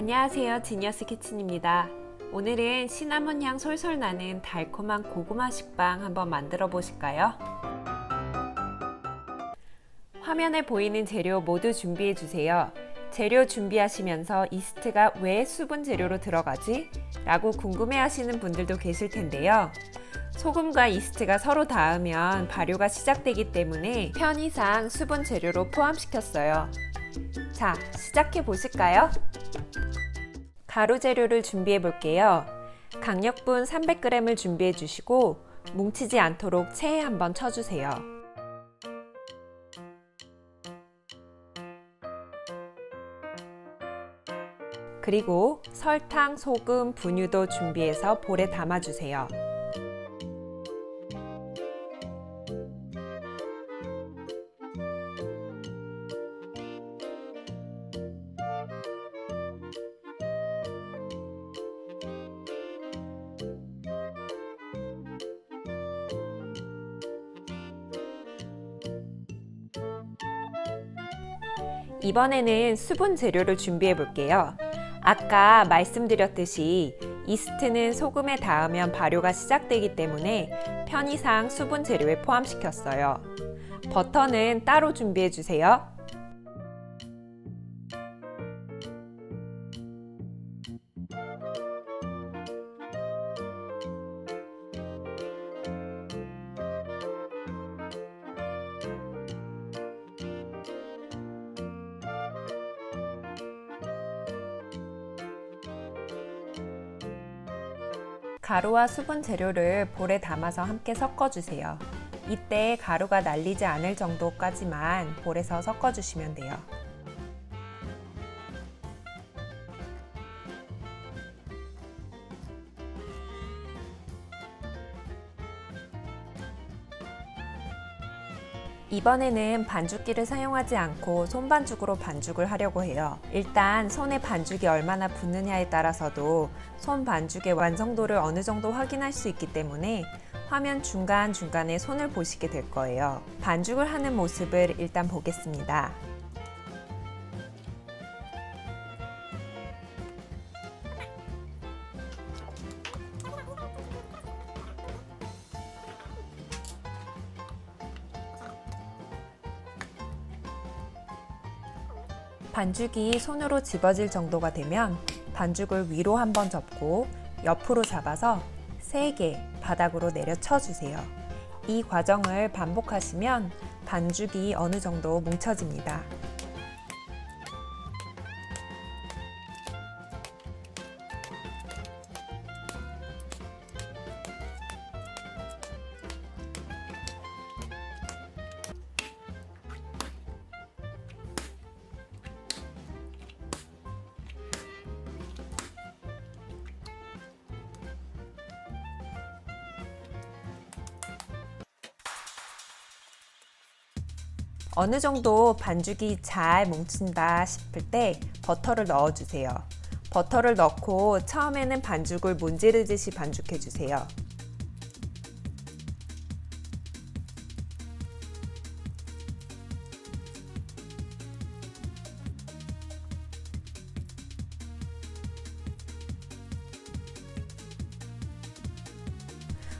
안녕하세요. 지니어스 키친입니다. 오늘은 시나몬 향 솔솔 나는 달콤한 고구마 식빵 한번 만들어 보실까요? 화면에 보이는 재료 모두 준비해 주세요. 재료 준비하시면서 이스트가 왜 수분 재료로 들어가지? 라고 궁금해 하시는 분들도 계실 텐데요. 소금과 이스트가 서로 닿으면 발효가 시작되기 때문에 편의상 수분 재료로 포함시켰어요. 자, 시작해 보실까요? 가루 재료를 준비해 볼게요. 강력분 300g을 준비해 주시고 뭉치지 않도록 체에 한번 쳐주세요. 그리고 설탕, 소금, 분유도 준비해서 볼에 담아주세요. 이번에는 수분 재료를 준비해 볼게요. 아까 말씀드렸듯이 이스트는 소금에 닿으면 발효가 시작되기 때문에 편의상 수분 재료에 포함시켰어요. 버터는 따로 준비해 주세요. 가루와 수분 재료를 볼에 담아서 함께 섞어주세요. 이때 가루가 날리지 않을 정도까지만 볼에서 섞어주시면 돼요. 이번에는 반죽기를 사용하지 않고 손반죽으로 반죽을 하려고 해요. 일단 손에 반죽이 얼마나 붙느냐에 따라서도 손 반죽의 완성도를 어느 정도 확인할 수 있기 때문에 화면 중간중간에 손을 보시게 될 거예요. 반죽을 하는 모습을 일단 보겠습니다. 반죽이 손으로 집어질 정도가 되면 반죽을 위로 한번 접고 옆으로 잡아서 세게 바닥으로 내려쳐 주세요. 이 과정을 반복하시면 반죽이 어느 정도 뭉쳐집니다. 어느 정도 반죽이 잘 뭉친다 싶을 때 버터를 넣어주세요. 버터를 넣고 처음에는 반죽을 문지르듯이 반죽해 주세요.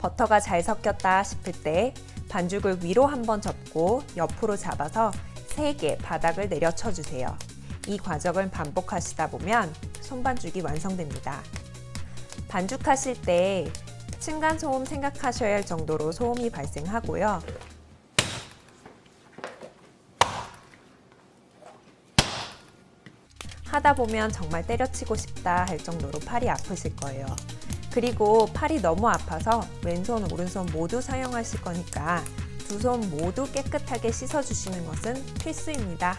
버터가 잘 섞였다 싶을 때 반죽을 위로 한번 접고 옆으로 잡아서 세게 바닥을 내려쳐 주세요. 이 과정을 반복하시다 보면 손반죽이 완성됩니다. 반죽하실 때 층간소음 생각하셔야 할 정도로 소음이 발생하고요. 하다 보면 정말 때려치고 싶다 할 정도로 팔이 아프실 거예요. 그리고 팔이 너무 아파서 왼손, 오른손 모두 사용하실 거니까 두 손 모두 깨끗하게 씻어주시는 것은 필수입니다.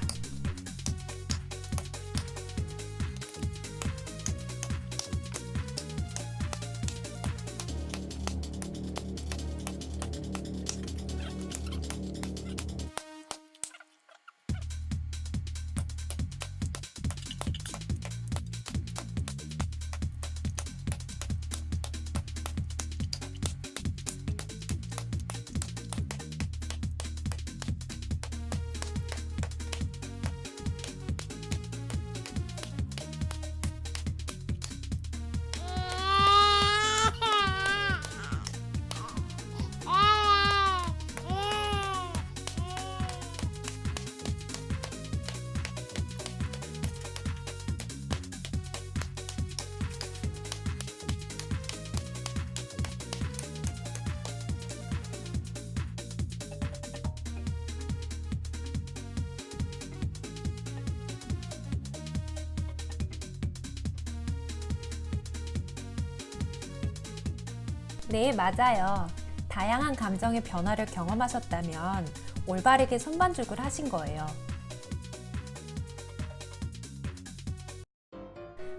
네, 맞아요. 다양한 감정의 변화를 경험하셨다면 올바르게 손반죽을 하신 거예요.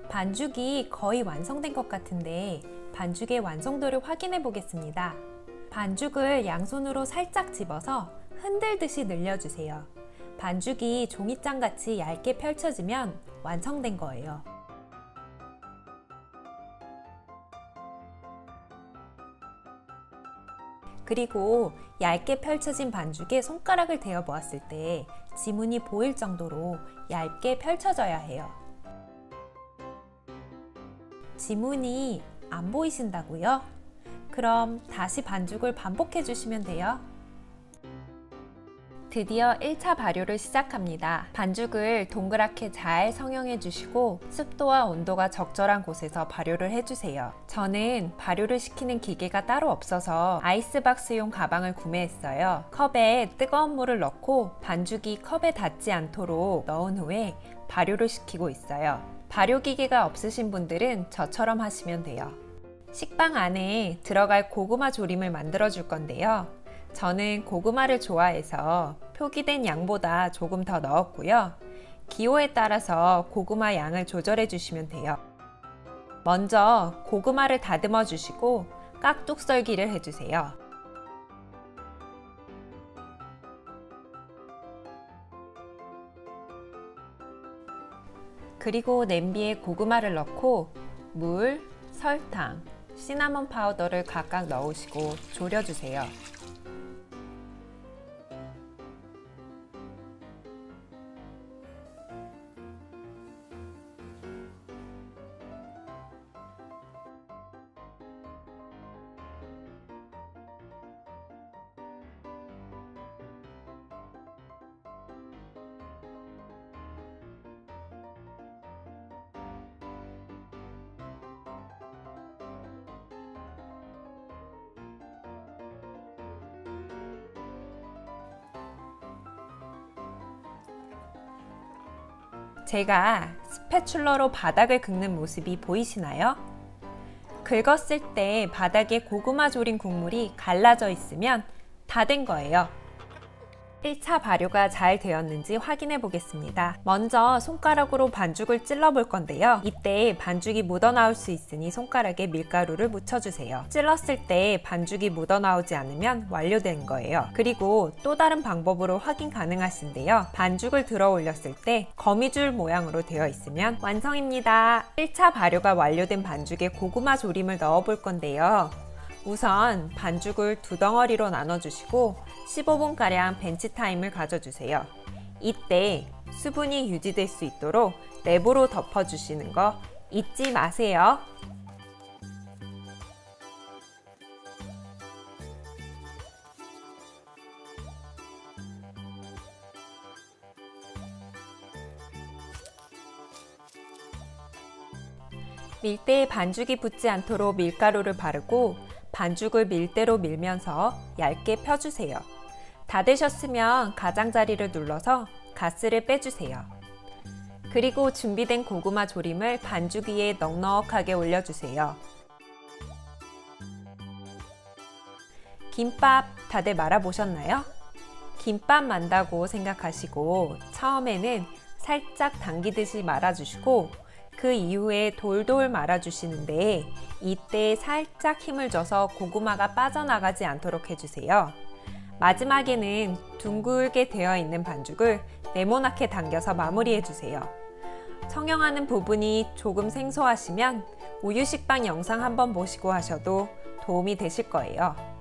반죽이 거의 완성된 것 같은데 반죽의 완성도를 확인해 보겠습니다. 반죽을 양손으로 살짝 집어서 흔들듯이 늘려주세요. 반죽이 종이장 같이 얇게 펼쳐지면 완성된 거예요. 그리고 얇게 펼쳐진 반죽에 손가락을 대어 보았을 때 지문이 보일 정도로 얇게 펼쳐져야 해요. 지문이 안 보이신다고요? 그럼 다시 반죽을 반복해 주시면 돼요. 드디어 1차 발효를 시작합니다. 반죽을 동그랗게 잘 성형해 주시고 습도와 온도가 적절한 곳에서 발효를 해주세요. 저는 발효를 시키는 기계가 따로 없어서 아이스박스용 가방을 구매했어요. 컵에 뜨거운 물을 넣고 반죽이 컵에 닿지 않도록 넣은 후에 발효를 시키고 있어요. 발효 기계가 없으신 분들은 저처럼 하시면 돼요. 식빵 안에 들어갈 고구마 조림을 만들어 줄 건데요. 저는 고구마를 좋아해서 표기된 양보다 조금 더 넣었고요. 기호에 따라서 고구마 양을 조절해 주시면 돼요. 먼저 고구마를 다듬어 주시고 깍둑 썰기를 해주세요. 그리고 냄비에 고구마를 넣고 물, 설탕, 시나몬 파우더를 각각 넣으시고 졸여주세요. 제가 스패출러로 바닥을 긁는 모습이 보이시나요? 긁었을 때 바닥에 고구마 조린 국물이 갈라져 있으면 다 된 거예요. 1차 발효가 잘 되었는지 확인해 보겠습니다. 먼저 손가락으로 반죽을 찔러 볼 건데요. 이때 반죽이 묻어나올 수 있으니 손가락에 밀가루를 묻혀주세요. 찔렀을 때 반죽이 묻어나오지 않으면 완료된 거예요. 그리고 또 다른 방법으로 확인 가능하신데요. 반죽을 들어 올렸을 때 거미줄 모양으로 되어 있으면 완성입니다. 1차 발효가 완료된 반죽에 고구마 조림을 넣어 볼 건데요. 우선 반죽을 두 덩어리로 나눠주시고 15분가량 벤치 타임을 가져주세요. 이때 수분이 유지될 수 있도록 랩으로 덮어주시는 거 잊지 마세요. 밀대에 반죽이 붙지 않도록 밀가루를 바르고 반죽을 밀대로 밀면서 얇게 펴주세요. 다 되셨으면 가장자리를 눌러서 가스를 빼주세요. 그리고 준비된 고구마 조림을 반죽 위에 넉넉하게 올려주세요. 김밥 다들 말아보셨나요? 김밥 만다고 생각하시고 처음에는 살짝 당기듯이 말아주시고 그 이후에 돌돌 말아주시는데 이때 살짝 힘을 줘서 고구마가 빠져나가지 않도록 해주세요. 마지막에는 둥글게 되어 있는 반죽을 네모나게 당겨서 마무리해주세요. 청영하는 부분이 조금 생소하시면 우유 식빵 영상 한번 보시고 하셔도 도움이 되실 거예요.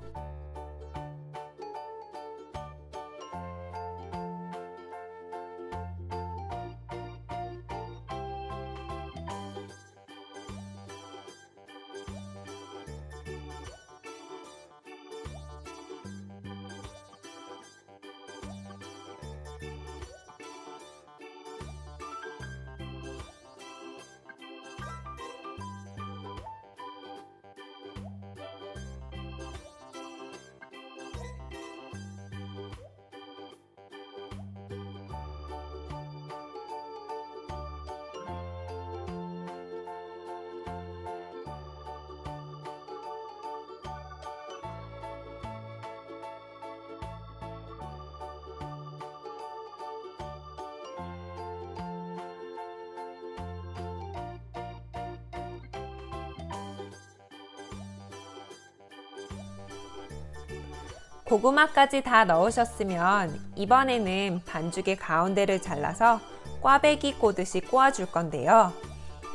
고구마까지 다 넣으셨으면 이번에는 반죽의 가운데를 잘라서 꽈배기 꼬듯이 꼬아줄 건데요.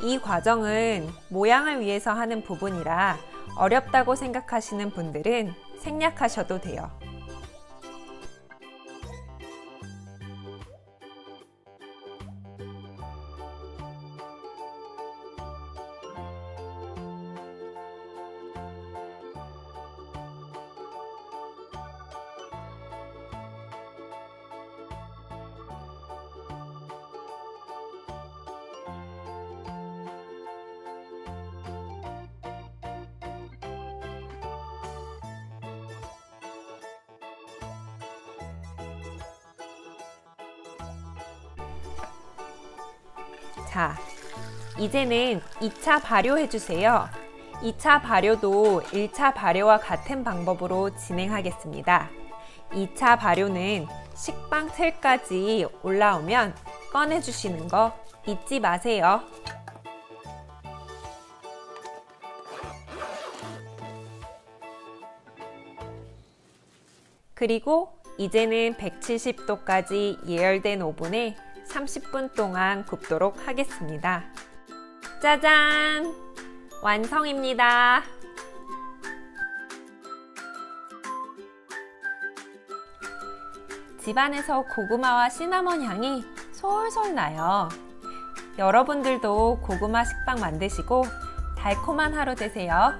이 과정은 모양을 위해서 하는 부분이라 어렵다고 생각하시는 분들은 생략하셔도 돼요. 자, 이제는 2차 발효해 주세요. 2차 발효도 1차 발효와 같은 방법으로 진행하겠습니다. 2차 발효는 식빵 틀까지 올라오면 꺼내 주시는 거 잊지 마세요. 그리고 이제는 170도까지 예열된 오븐에 30분 동안 굽도록 하겠습니다. 짜잔! 완성입니다. 집안에서 고구마와 시나몬 향이 솔솔 나요. 여러분들도 고구마 식빵 만드시고 달콤한 하루 되세요.